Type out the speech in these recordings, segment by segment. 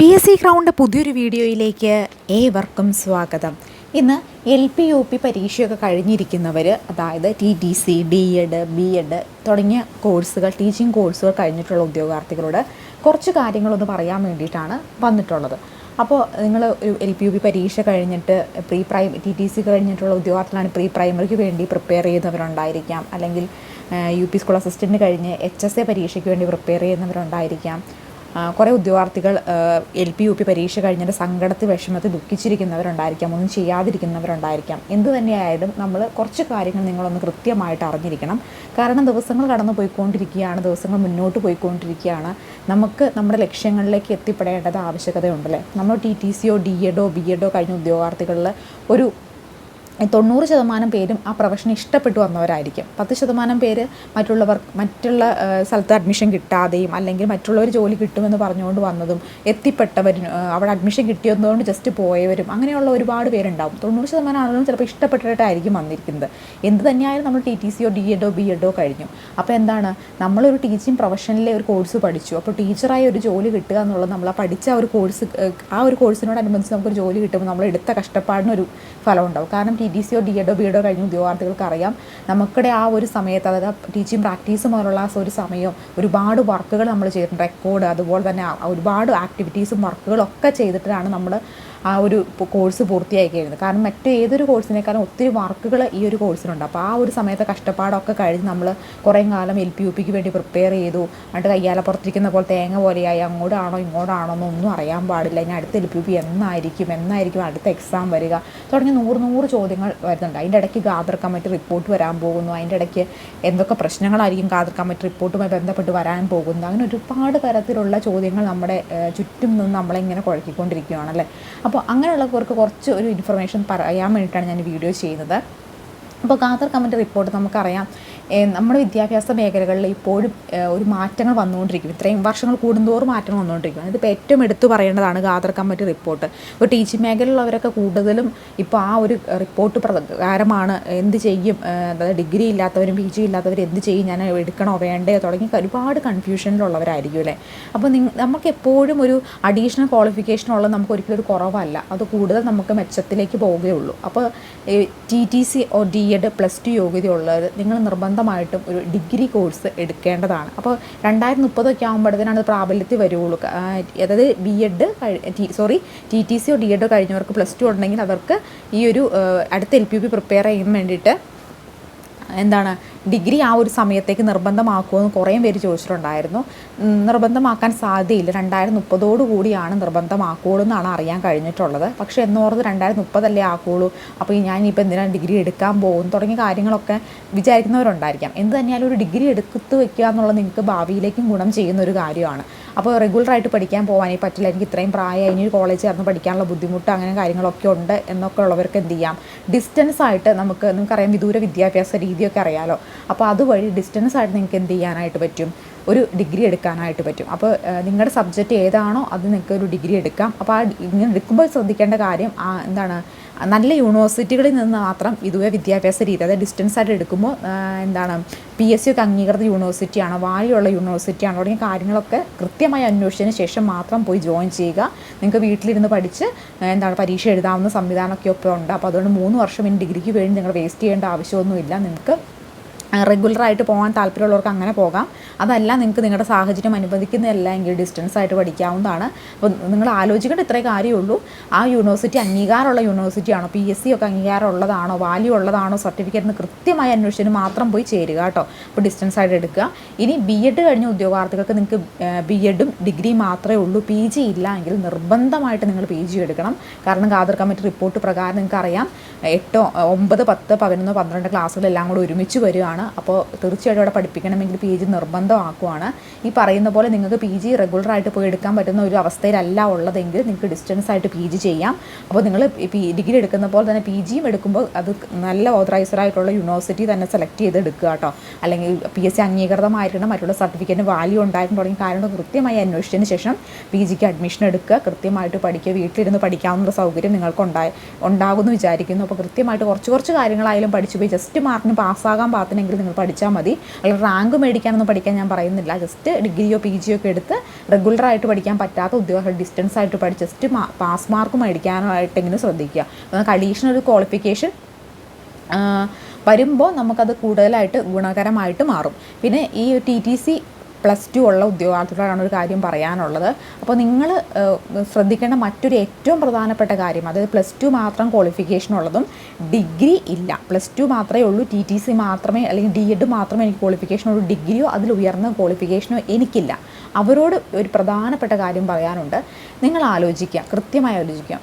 P S C ground പുതിയൊരു വീഡിയോയിലേക്ക് ഏവർക്കും സ്വാഗതം. ഇന്ന് എൽ പി യു പി പരീക്ഷയൊക്കെ കഴിഞ്ഞിരിക്കുന്നവർ അതായത് T T C D Ed B Ed തുടങ്ങിയ കോഴ്സുകൾ ടീച്ചിങ് കോഴ്സുകൾ കഴിഞ്ഞിട്ടുള്ള ഉദ്യോഗാർത്ഥികളോട് കുറച്ച് കാര്യങ്ങളൊന്ന് പറയാൻ വേണ്ടിയിട്ടാണ് വന്നിട്ടുള്ളത്. അപ്പോൾ നിങ്ങൾ ഒരു എൽ പി യു പി പരീക്ഷ കഴിഞ്ഞിട്ട് pre prime T T C കഴിഞ്ഞിട്ടുള്ള ഉദ്യോഗാർത്ഥികളാണ് പ്രീ പ്രൈമറിക്ക് വേണ്ടി പ്രിപ്പയർ ചെയ്യുന്നവരുണ്ടായിരിക്കാം. അല്ലെങ്കിൽ യു പി സ്കൂൾ അസിസ്റ്റന്റ് കഴിഞ്ഞ് എച്ച് എസ് എ പരീക്ഷയ്ക്ക് വേണ്ടി പ്രിപ്പയർ ചെയ്യുന്നവരുണ്ടായിരിക്കാം. കുറേ ഉദ്യോഗാർത്ഥികൾ എൽ പി യു പി പരീക്ഷ കഴിഞ്ഞിട്ട് സങ്കടത്തിൽ വിഷമത്തിൽ ദുഃഖിച്ചിരിക്കുന്നവരുണ്ടായിരിക്കാം. ഒന്നും ചെയ്യാതിരിക്കുന്നവരുണ്ടായിരിക്കാം. എന്തു തന്നെയായാലും നമ്മൾ കുറച്ച് കാര്യങ്ങൾ നിങ്ങളൊന്ന് കൃത്യമായിട്ട് അറിഞ്ഞിരിക്കണം. കാരണം ദിവസങ്ങൾ കടന്നു പോയിക്കൊണ്ടിരിക്കുകയാണ് ദിവസങ്ങൾ മുന്നോട്ട് പോയിക്കൊണ്ടിരിക്കുകയാണ്. നമുക്ക് നമ്മുടെ ലക്ഷ്യങ്ങളിലേക്ക് എത്തിപ്പെടേണ്ടത് ആവശ്യകതയുണ്ടല്ലേ? നമ്മൾ ടി ടി സിയോ ഡി എഡോ ബി എഡോ കഴിഞ്ഞ ഉദ്യോഗാർത്ഥികളിൽ ഒരു തൊണ്ണൂറ് ശതമാനം പേരും ആ പ്രൊഫഷൻ ഇഷ്ടപ്പെട്ടു വന്നവരായിരിക്കും. പത്ത് ശതമാനം പേര് മറ്റുള്ളവർ മറ്റുള്ള സ്ഥലത്ത് അഡ്മിഷൻ കിട്ടാതെയും അല്ലെങ്കിൽ മറ്റുള്ളവർ ജോലി കിട്ടുമെന്ന് പറഞ്ഞുകൊണ്ട് വന്നതും എത്തിപ്പെട്ടവരും അവിടെ അഡ്മിഷൻ കിട്ടിയതുകൊണ്ട് ജസ്റ്റ് പോയവരും അങ്ങനെയുള്ള ഒരുപാട് പേരുണ്ടാവും. തൊണ്ണൂറ് ശതമാനം ആളുകളും ചിലപ്പോൾ ഇഷ്ടപ്പെട്ടിട്ടായിരിക്കും വന്നിരിക്കുന്നത്. എന്ത് തന്നെയായാലും നമ്മൾ ടി ടി സിയോ ഡി എഡോ ബി എഡോ കഴിഞ്ഞു. അപ്പോൾ എന്താണ്? നമ്മളൊരു ടീച്ചിങ് പ്രൊഫഷനിലെ ഒരു കോഴ്സ് പഠിച്ചു. അപ്പോൾ ടീച്ചറായി ഒരു ജോലി കിട്ടുക എന്നുള്ളത് നമ്മൾ ആ പഠിച്ച ആ ഒരു കോഴ്സ് ആ ഒരു കോഴ്സിനോടനുബന്ധിച്ച് നമുക്കൊരു ജോലി കിട്ടുമ്പോൾ നമ്മൾ എടുത്ത കഷ്ടപ്പാടിനൊരു ഫലം ഉണ്ടാവും കാരണം ടി സിയോ ഡി എഡോ ബി എഡോ കഴിഞ്ഞ ഉദ്യോഗാർത്ഥികൾക്ക് അറിയാം നമുക്കിടെ ആ ഒരു സമയത്ത് അതായത് ടീച്ചിങ് പ്രാക്ടീസ് മുതലുള്ള ആ ഒരു സമയം ഒരുപാട് വർക്കുകൾ നമ്മൾ ചെയ്തിട്ടുണ്ട്. റെക്കോർഡ് അതുപോലെ തന്നെ ഒരുപാട് ആക്ടിവിറ്റീസും വർക്കുകളൊക്കെ ചെയ്തിട്ടാണ് നമ്മൾ ആ ഒരു കോഴ്സ് പൂർത്തിയാക്കി കഴിഞ്ഞത് കാരണം മറ്റു ഏതൊരു കോഴ്സിനേക്കാളും ഒത്തിരി വർക്കുകൾ ഈ ഒരു കോഴ്സിനുണ്ട് അപ്പോൾ ആ ഒരു സമയത്തെ കഷ്ടപ്പാടൊക്കെ കഴിഞ്ഞ് നമ്മൾ കുറേ കാലം എൽ പി യു പിക്ക് വേണ്ടി പ്രിപ്പയർ ചെയ്തു. എന്നിട്ട് കയ്യാല പുറത്തിരിക്കുന്ന പോലെ തേങ്ങ പോലെയായി. അങ്ങോട്ടാണോ ഇങ്ങോട്ടാണോ എന്നൊന്നും അറിയാൻ പാടില്ല. ഇനി അടുത്ത എൽ പി യു പി എന്നായിരിക്കും എന്നായിരിക്കും അടുത്ത എക്സാം വരിക. തുടങ്ങി നൂറ് നൂറ് ചോദ്യങ്ങൾ വരുന്നുണ്ട്. അതിന്റെ ഇടയ്ക്ക് ഗാദർ കമ്മിറ്റി റിപ്പോർട്ട് വരാൻ പോകുന്നു. അതിന്റെ ഇടയ്ക്ക് എന്തൊക്കെ പ്രശ്നങ്ങളായിരിക്കും ഗാദർ കമ്മിറ്റി റിപ്പോർട്ടുമായി ബന്ധപ്പെട്ട് വരാൻ പോകുന്നത് അങ്ങനെ ഒരുപാട് തരത്തിലുള്ള ചോദ്യങ്ങൾ നമ്മുടെ ചുറ്റും നിന്ന് നമ്മളിങ്ങനെ കുഴക്കിക്കൊണ്ടിരിക്കുകയാണല്ലേ? അപ്പോൾ അങ്ങനെയുള്ളവർക്ക് കുറച്ച് ഒരു ഇൻഫർമേഷൻ പറയാൻ വേണ്ടിയിട്ടാണ് ഞാൻ വീഡിയോ ചെയ്യുന്നത്. അപ്പോൾ ഖാദർ കമ്മിറ്റി റിപ്പോർട്ട് നമുക്കറിയാം. നമ്മുടെ വിദ്യാഭ്യാസ മേഖലകളിൽ ഇപ്പോഴും ഒരു മാറ്റങ്ങൾ വന്നുകൊണ്ടിരിക്കും. ഇത്രയും വർഷങ്ങൾ കൂടുന്തോറും മാറ്റങ്ങൾ വന്നുകൊണ്ടിരിക്കും. ഇതിപ്പോൾ ഏറ്റവും എടുത്തു പറയേണ്ടതാണ് ഗാദർ കമ്മിറ്റി റിപ്പോർട്ട്. ഇപ്പോൾ ടീച്ചിങ് മേഖലയിലുള്ളവരൊക്കെ കൂടുതലും ഇപ്പോൾ ആ ഒരു റിപ്പോർട്ട് പ്രകാരമാണ് എന്ത് ചെയ്യും. അതായത് ഡിഗ്രി ഇല്ലാത്തവരും പി ജി ഇല്ലാത്തവരും എന്ത് ചെയ്യും ഞാൻ എടുക്കണോ വേണ്ടയോ തുടങ്ങി ഒരുപാട് കൺഫ്യൂഷനിലുള്ളവരായിരിക്കും അല്ലേ? അപ്പോൾ നമുക്ക് എപ്പോഴും ഒരു അഡീഷണൽ ക്വാളിഫിക്കേഷൻ ഉള്ളത് നമുക്ക് ഒരിക്കലും ഒരു കുറവല്ല. അത് കൂടുതൽ നമുക്ക് മെച്ചത്തിലേക്ക് പോവുകയുള്ളൂ അപ്പോൾ ടി ടി സി ഓ ഡി എഡ് പ്ലസ് ടു യോഗ്യതയുള്ളവർ നിങ്ങൾ നിർബന്ധമായിട്ടും ഒരു ഡിഗ്രി കോഴ്സ് എടുക്കേണ്ടതാണ്. അപ്പോൾ രണ്ടായിരത്തി മുപ്പതൊക്കെ ആകുമ്പോഴത്തേനാണ് പ്രാബല്യത്തിൽ വരുള്ളൂ. അതായത് B Ed sorry T T സിയോ ഡി എഡോ കഴിഞ്ഞവർക്ക് പ്ലസ് ടു ഉണ്ടെങ്കിൽ അവർക്ക് ഈ ഒരു അടുത്ത എൽ പി പി പ്രിപ്പയർ ചെയ്യാൻ വേണ്ടിയിട്ട് എന്താണ് ഡിഗ്രി ആ ഒരു സമയത്തേക്ക് നിർബന്ധമാക്കുമെന്ന് കുറേ പേര് ചോദിച്ചിട്ടുണ്ടായിരുന്നു. നിർബന്ധമാക്കാൻ സാധ്യതയില്ല. രണ്ടായിരത്തി മുപ്പതോടു കൂടിയാണ് നിർബന്ധമാക്കുകയുള്ളൂ എന്നാണ് അറിയാൻ കഴിഞ്ഞിട്ടുള്ളത്. പക്ഷേ എന്നോർത്ത് രണ്ടായിരത്തി മുപ്പതല്ലേ ആക്കുകയുള്ളൂ അപ്പോൾ ഞാൻ ഇപ്പോൾ എന്തിനാണ് ഡിഗ്രി എടുക്കാൻ പോകും തുടങ്ങിയ കാര്യങ്ങളൊക്കെ വിചാരിക്കുന്നവരുണ്ടായിരിക്കാം. എന്ത് തന്നെയാലും ഒരു ഡിഗ്രി എടുത്ത് വെക്കുക എന്നുള്ളത് നിങ്ങൾക്ക് ഭാവിയിലേക്കും ഗുണം ചെയ്യുന്ന ഒരു കാര്യമാണ്. അപ്പോൾ റെഗുലറായിട്ട് പഠിക്കാൻ പോകാനേ പറ്റില്ല. എനിക്ക് ഇത്രയും പ്രായമായി ഇനി കോളേജ് ചേർന്ന് പഠിക്കാനുള്ള ബുദ്ധിമുട്ട് അങ്ങനെ കാര്യങ്ങളൊക്കെ ഉണ്ട് എന്നൊക്കെ ഉള്ളവർക്ക് എന്ത് ചെയ്യാം? ഡിസ്റ്റൻസ് ആയിട്ട് നമുക്ക് നിങ്ങൾക്കറിയാം വിദൂര വിദ്യാഭ്യാസ രീതിയൊക്കെ അറിയാലോ. അപ്പോൾ അതുവഴി ഡിസ്റ്റൻസ് ആയിട്ട് നിങ്ങൾക്ക് എന്ത് ചെയ്യാനായിട്ട് പറ്റും? ഒരു ഡിഗ്രി എടുക്കാനായിട്ട് പറ്റും. അപ്പോൾ നിങ്ങളുടെ സബ്ജക്റ്റ് ഏതാണോ അത് നിങ്ങൾക്ക് ഒരു ഡിഗ്രി എടുക്കാം. അപ്പോൾ ആ ഇങ്ങനെ എടുക്കുമ്പോൾ ശ്രദ്ധിക്കേണ്ട കാര്യം എന്താണ്? നല്ല യൂണിവേഴ്സിറ്റികളിൽ നിന്ന് മാത്രം ഇതുവരെ വിദ്യാഭ്യാസ രീതി അതായത് ഡിസ്റ്റൻസ് ആയിട്ട് എടുക്കുമ്പോൾ എന്താണ് പി എസ് സി ഒക്കെ അംഗീകൃത യൂണിവേഴ്സിറ്റിയാണോ വാല്യുള്ള യൂണിവേഴ്സിറ്റിയാണോ തുടങ്ങിയ കാര്യങ്ങളൊക്കെ കൃത്യമായി അന്വേഷിച്ചതിന് ശേഷം മാത്രം പോയി ജോയിൻ ചെയ്യുക. നിങ്ങൾക്ക് വീട്ടിലിരുന്ന് പഠിച്ച് എന്താണ് പരീക്ഷ എഴുതാവുന്ന സംവിധാനമൊക്കെ ഇപ്പോൾ ഉണ്ട്. അപ്പോൾ അതുകൊണ്ട് മൂന്ന് വർഷം ഇനി ഡിഗ്രിക്ക് വേണ്ടി നിങ്ങൾ വേസ്റ്റ് ചെയ്യേണ്ട ആവശ്യമൊന്നുമില്ല. നിങ്ങൾക്ക് റെഗുലറായിട്ട് പോകാൻ താല്പര്യമുള്ളവർക്ക് അങ്ങനെ പോകാം. അതല്ല നിങ്ങൾക്ക് നിങ്ങളുടെ സാഹചര്യം അനുവദിക്കുന്നതല്ല എങ്കിൽ ഡിസ്റ്റൻസ് ആയിട്ട് പഠിക്കാവുന്നതാണ്. അപ്പോൾ നിങ്ങൾ ആലോചിക്കേണ്ട ഇത്രേ കാര്യമുള്ളൂ. ആ യൂണിവേഴ്സിറ്റി അംഗീകാരമുള്ള യൂണിവേഴ്സിറ്റി ആണോ? പി എസ് സി ഒക്കെ അംഗീകാരമുള്ളതാണോ? വാല്യൂ ഉള്ളതാണോ? സർട്ടിഫിക്കറ്റ് എന്ന് കൃത്യമായി അന്വേഷിച്ചതിന് മാത്രം പോയി ചേരുക കേട്ടോ. അപ്പോൾ ഡിസ്റ്റൻസ് ആയിട്ട് എടുക്കുക. ഇനി ബി എഡ് കഴിഞ്ഞ ഉദ്യോഗാർത്ഥികൾക്ക് നിങ്ങൾക്ക് ബി എഡും ഡിഗ്രി മാത്രമേ ഉള്ളൂ. പി ജി ഇല്ല എങ്കിൽ നിർബന്ധമായിട്ട് നിങ്ങൾ പി ജി എടുക്കണം. കാരണം ഖാദർ കമ്മിറ്റി റിപ്പോർട്ട് പ്രകാരം നിങ്ങൾക്കറിയാം എട്ടോ ഒമ്പത് പത്ത് പതിനൊന്ന് പന്ത്രണ്ട് ക്ലാസ്സുകളെല്ലാം കൂടെ ഒരുമിച്ച് വരികയാണ്. അപ്പോൾ തീർച്ചയായിട്ടും അവിടെ പഠിപ്പിക്കണമെങ്കിൽ പി ജി നിർബന്ധമാക്കുവാണ്. ഈ പറയുന്ന പോലെ നിങ്ങൾക്ക് പി ജി റെഗുലറായിട്ട് പോയി എടുക്കാൻ പറ്റുന്ന ഒരു അവസ്ഥയിലല്ല ഉള്ളതെങ്കിൽ നിങ്ങൾക്ക് ഡിസ്റ്റൻസ് ആയിട്ട് പി ജി ചെയ്യാം. അപ്പോൾ നിങ്ങൾ ഡിഗ്രി എടുക്കുന്ന പോലെ തന്നെ പി ജിയും എടുക്കുമ്പോൾ അത് നല്ല ഓതറൈസർ ആയിട്ടുള്ള യൂണിവേഴ്സിറ്റി തന്നെ സെലക്ട് ചെയ്ത് എടുക്കുക കേട്ടോ. അല്ലെങ്കിൽ പി എസ് സി അംഗീകൃതമായിരിക്കണം മറ്റുള്ള സർട്ടിഫിക്കറ്റിന് വാല്യൂ ഉണ്ടായിരുന്നു തുടങ്ങിയ കാര്യങ്ങൾ കൃത്യമായി അന്വേഷിച്ചതിന് ശേഷം പി ജിക്ക് അഡ്മിഷൻ എടുക്കുക. കൃത്യമായിട്ട് പഠിക്കുക. വീട്ടിലിരുന്ന് പഠിക്കാവുന്ന സൗകര്യം നിങ്ങൾക്ക് ഉണ്ടായി ഉണ്ടാകുമെന്ന് വിചാരിക്കുന്നു. അപ്പോൾ കൃത്യമായിട്ട് കുറച്ച് കുറച്ച് കാര്യങ്ങളായാലും പഠിച്ചു പോയി. ജസ്റ്റ് മാർക്കിന് പാസ്സാകാൻ പാകത്തിന് എങ്കിൽ നിങ്ങൾ പഠിച്ചാൽ മതി. അല്ല റാങ്ക് മേടിക്കാനൊന്നും പഠിക്കാൻ ഞാൻ പറയുന്നില്ല. ജസ്റ്റ് ഡിഗ്രിയോ പി ജിയോ ഒക്കെ എടുത്ത് റെഗുലറായിട്ട് പഠിക്കാൻ പറ്റാത്ത ഉദ്യോഗം ഡിസ്റ്റൻസ് ആയിട്ട് പഠിച്ച് ജസ്റ്റ് പാസ് മാർക്ക് മേടിക്കാനായിട്ടെങ്കിലും ശ്രദ്ധിക്കുക. നമുക്ക് അഡീഷണൽ ഒരു ക്വാളിഫിക്കേഷൻ വരുമ്പോൾ നമുക്കത് കൂടുതലായിട്ട് ഗുണകരമായിട്ട് മാറും. പിന്നെ ഈ T T C plus two ഉള്ള ഉദ്യോഗാർത്ഥികളാണ് ഒരു കാര്യം പറയാനുള്ളത്. അപ്പോൾ നിങ്ങൾ ശ്രദ്ധിക്കേണ്ട മറ്റൊരു ഏറ്റവും പ്രധാനപ്പെട്ട കാര്യം അതായത് പ്ലസ് ടു മാത്രം ക്വാളിഫിക്കേഷൻ ഉള്ളതും ഡിഗ്രി ഇല്ല. പ്ലസ് ടു മാത്രമേ ഉള്ളൂ ടി ടി സി മാത്രമേ അല്ലെങ്കിൽ ഡി എഡ് മാത്രമേ എനിക്ക് ക്വാളിഫിക്കേഷൻ ഉള്ളൂ ഡിഗ്രിയോ അതിൽ ഉയർന്ന ക്വാളിഫിക്കേഷനോ എനിക്കില്ല. അവരോട് ഒരു പ്രധാനപ്പെട്ട കാര്യം പറയാനുണ്ട്. നിങ്ങൾ ആലോചിക്കുക കൃത്യമായി ആലോചിക്കുക.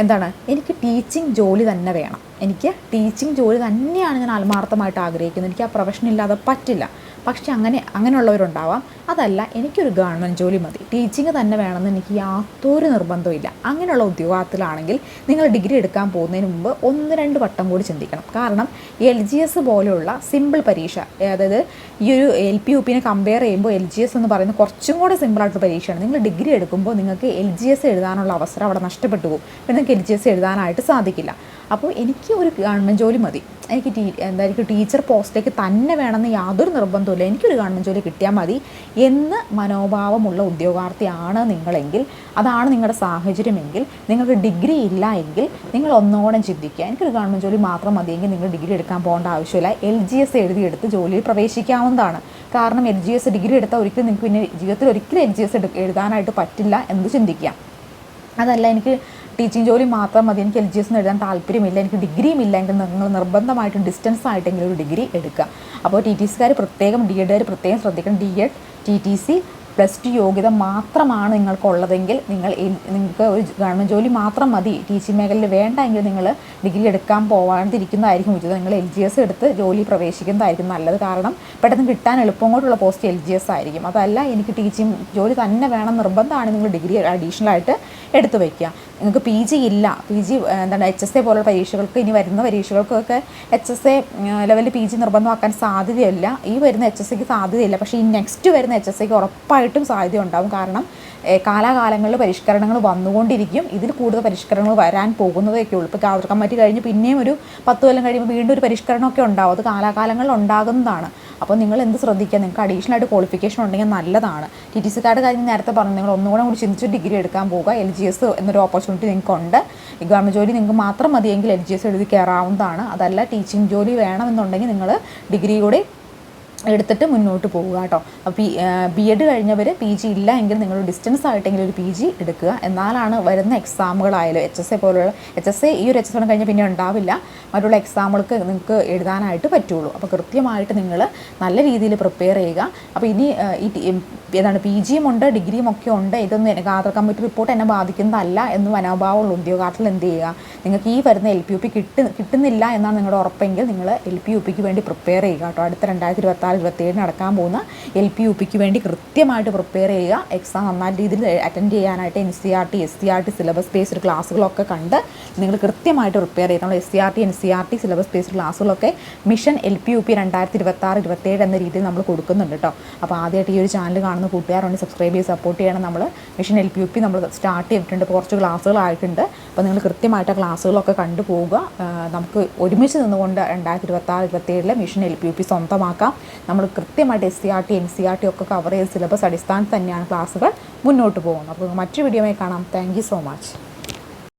എന്താണ്? എനിക്ക് ടീച്ചിങ് ജോലി തന്നെ വേണം. എനിക്ക് ടീച്ചിങ് ജോലി തന്നെയാണ് ഞാൻ ആത്മാർത്ഥമായിട്ട് ആഗ്രഹിക്കുന്നത്. എനിക്ക് ആ പ്രൊഫഷൻ ഇല്ലാതെ പറ്റില്ല. പക്ഷെ അങ്ങനെ അങ്ങനെയുള്ളവരുണ്ടാവാം. അതല്ല എനിക്കൊരു ഗവൺമെന്റ് ജോലി മതി. ടീച്ചിങ് തന്നെ വേണമെന്ന് എനിക്ക് യാതൊരു നിർബന്ധമില്ല അങ്ങനെയുള്ള ഉദ്യോഗത്തിലാണെങ്കിൽ നിങ്ങൾ ഡിഗ്രി എടുക്കാൻ പോകുന്നതിന് മുമ്പ് ഒന്ന് രണ്ട് വട്ടം കൂടി ചിന്തിക്കണം. കാരണം എൽ ജി എസ് പോലെയുള്ള സിമ്പിൾ പരീക്ഷ അതായത് ഈ ഒരു എൽ പി യു പിനെ കമ്പയർ ചെയ്യുമ്പോൾ എൽ ജി എസ് എന്ന് പറയുന്നത് കുറച്ചും കൂടെ സിമ്പിളായിട്ട് പരീക്ഷയാണ്. നിങ്ങൾ ഡിഗ്രി എടുക്കുമ്പോൾ നിങ്ങൾക്ക് എൽ ജി എസ് എഴുതാനുള്ള അവസരം അവിടെ നഷ്ടപ്പെട്ടു പോകും. പിന്നെ നിങ്ങൾക്ക് എൽ ജി എസ് എഴുതാനായിട്ട് സാധിക്കില്ല. അപ്പോൾ എനിക്ക് ഒരു ഗവൺമെന്റ് ജോലി മതി. എനിക്ക് ടീ എന്തായിരിക്കും ടീച്ചർ പോസ്റ്റിലേക്ക് തന്നെ വേണമെന്ന് യാതൊരു നിർബന്ധമില്ല എനിക്കൊരു ഗവൺമെന്റ് ജോലി കിട്ടിയാൽ മതി. എന്ന് മനോഭാവമുള്ള ഉദ്യോഗാർത്ഥിയാണ് നിങ്ങളെങ്കിൽ അതാണ് നിങ്ങളുടെ സാഹചര്യമെങ്കിൽ നിങ്ങൾക്ക് ഡിഗ്രി ഇല്ല എങ്കിൽ നിങ്ങൾ ഒന്നോടെ ചിന്തിക്കുക. എനിക്കൊരു ഗവൺമെന്റ് ജോലി മാത്രം മതിയെങ്കിൽ നിങ്ങൾ ഡിഗ്രി എടുക്കാൻ പോകേണ്ട ആവശ്യമില്ല. എൽ ജി എസ് എഴുതിയെടുത്ത് ജോലിയിൽ പ്രവേശിക്കാവുന്നതാണ്. കാരണം എൽ ജി എസ് ഡിഗ്രി എടുത്താൽ ഒരിക്കലും നിങ്ങൾക്ക് പിന്നെ ജീവിതത്തിൽ ഒരിക്കലും എൽ ജി എസ് എഴുതാനായിട്ട് പറ്റില്ല എന്ന് ചിന്തിക്കുക. അതല്ല എനിക്ക് ടീച്ചിങ് ജോലി മാത്രം മതി എനിക്ക് എൽ ജി എസ് എഴുതാൻ താല്പര്യമില്ല എനിക്ക് ഡിഗ്രിയും ഇല്ലെങ്കിൽ നിങ്ങൾ നിർബന്ധമായിട്ടും ഡിസ്റ്റൻസ് ആയിട്ടെങ്കിലും ഒരു ഡിഗ്രി എടുക്കുക. അപ്പോൾ ടി ടി സിക്കാർ പ്രത്യേകം ഡി എഡുകാർ പ്രത്യേകം ശ്രദ്ധിക്കണം. D Ed T T C plus two യോഗ്യത മാത്രമാണ് നിങ്ങൾക്കുള്ളതെങ്കിൽ നിങ്ങൾ നിങ്ങൾക്ക് ഒരു ഗവൺമെന്റ് ജോലി മാത്രം മതി. ടീച്ചിങ് മേഖലയിൽ വേണ്ട എങ്കിൽ നിങ്ങൾ ഡിഗ്രി എടുക്കാൻ പോകാണ്ടിരിക്കുന്നതായിരിക്കും ഉചിതം. നിങ്ങൾ എൽ ജി എസ് എടുത്ത് ജോലി പ്രവേശിക്കുന്നതായിരിക്കും നല്ലത്. കാരണം പെട്ടെന്ന് കിട്ടാൻ എളുപ്പം കൊണ്ടുള്ള പോസ്റ്റ് എൽ ജി എസ് ആയിരിക്കും. അതല്ല എനിക്ക് ടീച്ചിങ് ജോലി തന്നെ വേണം നിർബന്ധമാണ് നിങ്ങൾ ഡിഗ്രി അഡീഷണൽ ആയിട്ട് എടുത്തു വയ്ക്കുക. നിങ്ങൾക്ക് പി ജി ഇല്ല. പി ജി എന്താണ് എച്ച് എസ് എ പോലുള്ള പരീക്ഷകൾക്ക് ഇനി വരുന്ന പരീക്ഷകൾക്കൊക്കെ എച്ച് എസ് എ ലെവലിൽ പി ജി നിർബന്ധമാക്കാൻ സാധ്യതയില്ല. ഈ വരുന്ന എച്ച് എസ് എക്ക് സാധ്യതയില്ല. പക്ഷേ ഈ നെക്സ്റ്റ് വരുന്ന എച്ച് എസ് എക്ക് ഉറപ്പായിട്ടും സാധ്യത ഉണ്ടാകും കാരണം കാലാകാലങ്ങളിൽ പരിഷ്കരണങ്ങൾ വന്നുകൊണ്ടിരിക്കും. ഇതിൽ കൂടുതൽ പരിഷ്കരണങ്ങൾ വരാൻ പോകുന്നതൊക്കെ ഉള്ളൂ. ഇപ്പോൾ കാതർ കമ്മിറ്റി കഴിഞ്ഞ് പിന്നെയും ഒരു പത്ത് കൊല്ലം കഴിയുമ്പോൾ വീണ്ടും ഒരു പരിഷ്കരണമൊക്കെ ഉണ്ടാവും. അത് കാലാകാലങ്ങളിൽ ഉണ്ടാകുന്നതാണ്. അപ്പോൾ നിങ്ങൾ എന്ത് ശ്രദ്ധിക്കുക? നിങ്ങൾക്ക് അഡീഷണൽ ആയിട്ട് ക്വാളിഫിക്കേഷൻ ഉണ്ടെങ്കിൽ നല്ലതാണ്. ടി ടി സി കാർഡ് കാര്യം നേരത്തെ പറഞ്ഞു. നിങ്ങൾ ഒന്നുകൂടെ കൂടി ചിന്തിച്ച് ഡിഗ്രി എടുക്കാൻ പോകുക എൽ ജി എസ് എന്നൊരു ഓപ്പർച്യൂണിറ്റി നിങ്ങൾക്കുണ്ട്. ഗവൺമെന്റ് ജോലി നിങ്ങൾക്ക് മാത്രം മതിയെങ്കിൽ എൽ ജി എസ് എഴുതി കയറാവുന്നതാണ് അതല്ല ടീച്ചിങ് ജോലി വേണമെന്നുണ്ടെങ്കിൽ നിങ്ങൾ ഡിഗ്രി കൂടി എടുത്തിട്ട് മുന്നോട്ട് പോവുക കേട്ടോ. അപ്പോൾ ബി എഡ് കഴിഞ്ഞവർ പി ജി ഇല്ല എങ്കിൽ നിങ്ങൾ ഡിസ്റ്റൻസ് ആയിട്ടെങ്കിലും ഒരു പി ജി എടുക്കുക. എന്നാലാണ് വരുന്ന എക്സാമുകളായാലും എച്ച് എസ് എ പോലുള്ള എച്ച് എസ് എ ഈ ഒരു എച്ച് എസ് എ കഴിഞ്ഞാൽ പിന്നെ ഉണ്ടാവില്ല. മറ്റുള്ള എക്സാമുകൾക്ക് നിങ്ങൾക്ക് എഴുതാനായിട്ട് പറ്റുള്ളൂ. അപ്പോൾ കൃത്യമായിട്ട് നിങ്ങൾ നല്ല രീതിയിൽ പ്രിപ്പയർ ചെയ്യുക. അപ്പോൾ ഇനി ഏതാണ് പി ജിയും ഉണ്ട് ഡിഗ്രിയും ഒക്കെ ഉണ്ട്. ഇതൊന്നും എനിക്ക് ആധാർ കമ്മിറ്റി റിപ്പോർട്ട് എന്നെ ബാധിക്കുന്നതല്ല എന്ന് മനോഭാവമുള്ള ഉദ്യോഗാർത്ഥികൾ എന്ത് ചെയ്യുക? നിങ്ങൾക്ക് ഈ വരുന്ന എൽ പി യു പി കിട്ടുന്നില്ല എന്നാണ് നിങ്ങളുടെ ഉറപ്പെങ്കിൽ നിങ്ങൾ എൽ പി യു പിക്ക് വേണ്ടി പ്രിപ്പയർ ചെയ്യുക കേട്ടോ. അടുത്ത രണ്ടായിരത്തി ഇരുപത്തി ഇരുപത്തേഴ് നടക്കാൻ പോകുന്ന എൽ പി യു പിക്ക് വേണ്ടി കൃത്യമായിട്ട് പ്രിപ്പയർ ചെയ്യുക. എക്സാം നന്നായ രീതിയിൽ അറ്റൻഡ് ചെയ്യാനായിട്ട് N C R T S C R T syllabus based ക്ലാസ്സുകളൊക്കെ കണ്ട് നിങ്ങൾ കൃത്യമായിട്ട് പ്രിപ്പയർ ചെയ്യണം നമ്മൾ S C R T N C R T syllabus based ക്ലാസ്സുകളൊക്കെ mission L P U P രണ്ടായിരത്തി ഇരുപത്തി ആറ് ഇരുപത്തേഴ് എന്ന രീതിയിൽ നമ്മൾ കൊടുക്കുന്നുണ്ട് കേട്ടോ അപ്പോൾ ആദ്യമായിട്ട് ഈ ഒരു ചാനൽ കാണുന്ന കൂട്ടുകാരുണ്ട് സബ്സ്ക്രൈബ് ചെയ്ത് സപ്പോർട്ട് ചെയ്യണം. നമ്മൾ mission L P U P നമ്മൾ സ്റ്റാർട്ട് ചെയ്തിട്ടുണ്ട്. കുറച്ച് ക്ലാസ്സുകളായിട്ടുണ്ട് അപ്പോൾ നിങ്ങൾ കൃത്യമായിട്ട് ക്ലാസ്സുകളൊക്കെ കണ്ടു പോവുക. നമുക്ക് ഒരുമിച്ച് നിന്നുകൊണ്ട് രണ്ടായിരത്തി ഇരുപത്തി ആറ് ഇരുപത്തേഴിലെ mission L P U P സ്വന്തമാക്കാം. നമ്മൾ കൃത്യമായിട്ട് S C R T N C R T ഒക്കെ കവർ ചെയ്ത സിലബസ് അടിസ്ഥാനത്ത് തന്നെയാണ് ക്ലാസ്സുകൾ മുന്നോട്ട് പോകുന്നത്. അപ്പോൾ മറ്റൊരു വീഡിയോയിൽ കാണാം. Thank so much